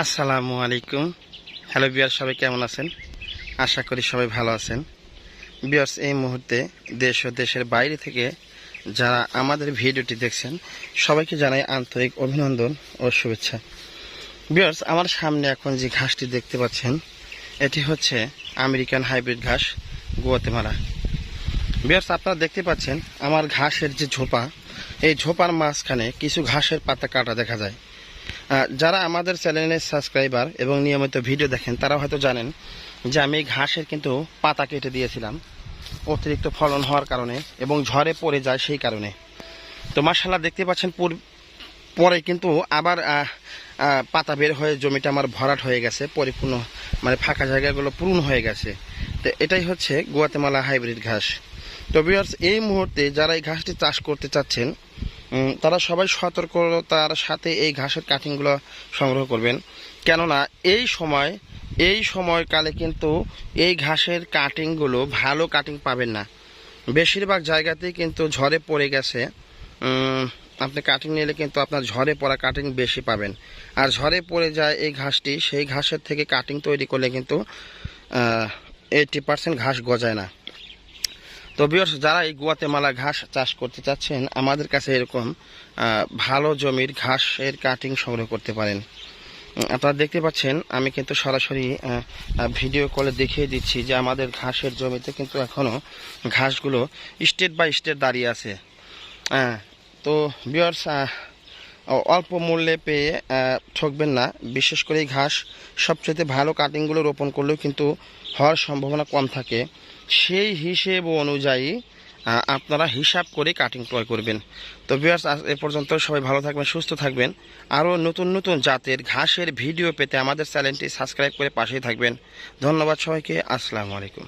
আসসালামু আলাইকুম। হ্যালো বিয়ার সবাই কেমন আছেন? আশা করি সবাই ভালো আছেন। বিয়ার্স এই মুহূর্তে দেশ ও দেশের বাইরে থেকে যারা আমাদের ভিডিওটি দেখছেন, সবাইকে জানাই আন্তরিক অভিনন্দন ও শুভেচ্ছা। বিয়ার্স আমার সামনে এখন যে ঘাসটি দেখতে পাচ্ছেন, এটি হচ্ছে আমেরিকান হাইব্রিড ঘাস গুয়াতেমালা। বিয়ার্স আপনারা দেখতে পাচ্ছেন আমার ঘাসের যে ঝোপা, এই ঝোপার মাঝখানে কিছু ঘাসের পাতা কাটা দেখা যায়। যারা আমাদের চ্যানেলের সাবস্ক্রাইবার এবং নিয়মিত ভিডিও দেখেন, তারা হয়তো জানেন যে আমি ঘাসের কিন্তু পাতা কেটে দিয়েছিলাম। অতিরিক্ত ফলন হওয়ার কারণে এবং ঝড়ে পড়ে যায় সেই কারণে। তো মার্শাল্লাহ দেখতে পাচ্ছেন পরে কিন্তু আবার পাতা বের হয়ে জমিটা আমার ভরাট হয়ে গেছে, পরিপূর্ণ মানে ফাঁকা জায়গাগুলো পূর্ণ হয়ে গেছে। তো এটাই হচ্ছে গুয়াতেমালা হাইব্রিড ঘাস। তো ভিউয়ার্স এই মুহূর্তে যারা এই ঘাসটি চাষ করতে চাচ্ছেন তারা সবাই সতর্কতার সাথে এই ঘাসের কাটিংগুলো সংগ্রহ করবেন। কেননা এই সময়, এই সময়কালে কিন্তু এই ঘাসের কাটিংগুলো ভালো কাটিং পাবেন না। বেশিরভাগ জায়গাতেই কিন্তু ঝড়ে পড়ে গেছে। আপনি কাটিং নিলে কিন্তু আপনার ঝড়ে পড়া কাটিং বেশি পাবেন। আর ঝড়ে পড়ে যায় এই ঘাসটি, সেই ঘাসের থেকে কাটিং তৈরি করলে কিন্তু এইটি পার্সেন্ট ঘাস গজায় না। তো বিয়র্স যারা এই গুয়াতেমালা ঘাস চাষ করতে চাচ্ছেন, আমাদের কাছে এরকম ভালো জমির ঘাসের কাটিং সংগ্রহ করতে পারেন। আপনারা দেখতে পাচ্ছেন, আমি কিন্তু সরাসরি ভিডিও কলে দেখিয়ে দিচ্ছি যে আমাদের ঘাসের জমিতে কিন্তু এখনও ঘাসগুলো স্টেট বাই স্টেট দাঁড়িয়ে আছে। তো বিয়ার্স অল্প মূল্যে পেয়ে ঠকবেন না। বিশেষ করে ঘাস সবচেয়ে ভালো কাটিংগুলো রোপণ করলেও কিন্তু হওয়ার সম্ভাবনা কম থাকে। সেই হিসেব অনুযায়ী আপনারা হিসাব করে কাটিং ক্রয় করবেন। তো বিয়ার্স এ পর্যন্ত সবাই ভালো থাকবেন, সুস্থ থাকবেন। আরও নতুন নতুন জাতের ঘাসের ভিডিও পেতে আমাদের চ্যানেলটি সাবস্ক্রাইব করে পাশেই থাকবেন। ধন্যবাদ সবাইকে, আসসালামু আলাইকুম।